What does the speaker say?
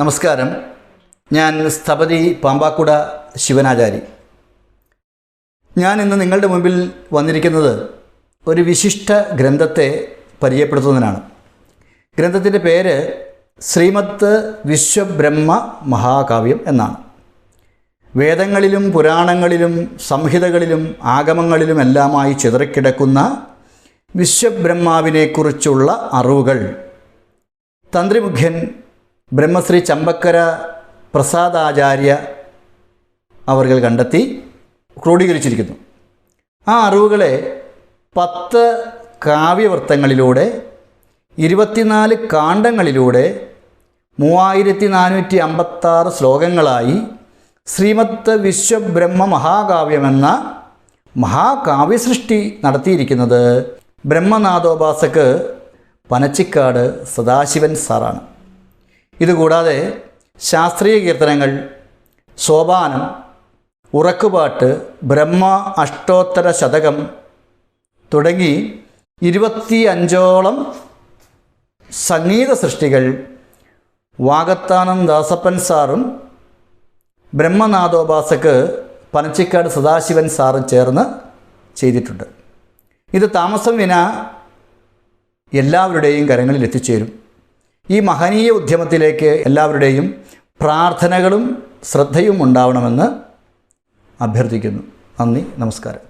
നമസ്കാരം. ഞാൻ സ്ഥപതി പാമ്പാക്കുട ശിവനാചാരി. ഞാൻ ഇന്ന് നിങ്ങളുടെ മുമ്പിൽ വന്നിരിക്കുന്നത് ഒരു വിശിഷ്ട ഗ്രന്ഥത്തെ പരിചയപ്പെടുത്തുന്നതിനാണ്. ഗ്രന്ഥത്തിന്റെ പേര് ശ്രീമത്ത് വിശ്വബ്രഹ്മ മഹാകാവ്യം എന്നാണ്. വേദങ്ങളിലും പുരാണങ്ങളിലും സംഹിതകളിലും ആഗമങ്ങളിലും ആഗമങ്ങളിലുമെല്ലാമായി ചിതറിക്കിടക്കുന്ന വിശ്വബ്രഹ്മാവിനെക്കുറിച്ചുള്ള അറിവുകൾ തന്ത്രിമുഖ്യൻ ബ്രഹ്മശ്രീ ചമ്പക്കര പ്രസാദാചാര്യ അവർകൾ കണ്ടെത്തി ക്രോഡീകരിച്ചിരിക്കുന്നു. ആ അറിവുകളെ പത്ത് കാവ്യവൃത്തങ്ങളിലൂടെ ഇരുപത്തിനാല് കാണ്ഡങ്ങളിലൂടെ മൂവായിരത്തി നാനൂറ്റി അമ്പത്താറ് ശ്ലോകങ്ങളായി ശ്രീമത്ത് വിശ്വബ്രഹ്മ മഹാകാവ്യമെന്ന മഹാകാവ്യസൃഷ്ടി നടത്തിയിരിക്കുന്നത് ബ്രഹ്മനാഥോപാസക് പനച്ചിക്കാട് സദാശിവൻ സാറാണ്. ഇതുകൂടാതെ ശാസ്ത്രീയ കീർത്തനങ്ങൾ സോപാനം ഉറക്കുപാട്ട് ബ്രഹ്മ അഷ്ടോത്തര ശതകം തുടങ്ങി ഇരുപത്തി അഞ്ചോളം സംഗീത സൃഷ്ടികൾ വാകത്താനം ദാസപ്പൻ സാറും ബ്രഹ്മനാഥോപാസക്ക് പനച്ചിക്കാട് സദാശിവൻ സാറും ചേർന്ന് ചെയ്തിട്ടുണ്ട്. ഇത് താമസം വിന എല്ലാവരുടെയും കരങ്ങളിൽ എത്തിച്ചേരും. ഈ മഹനീയ ഉദ്യമത്തിലേക്ക് എല്ലാവരുടെയും പ്രാർത്ഥനകളും ശ്രദ്ധയും ഉണ്ടാവണമെന്ന് അഭ്യർത്ഥിക്കുന്നു. നന്ദി നമസ്കാരം.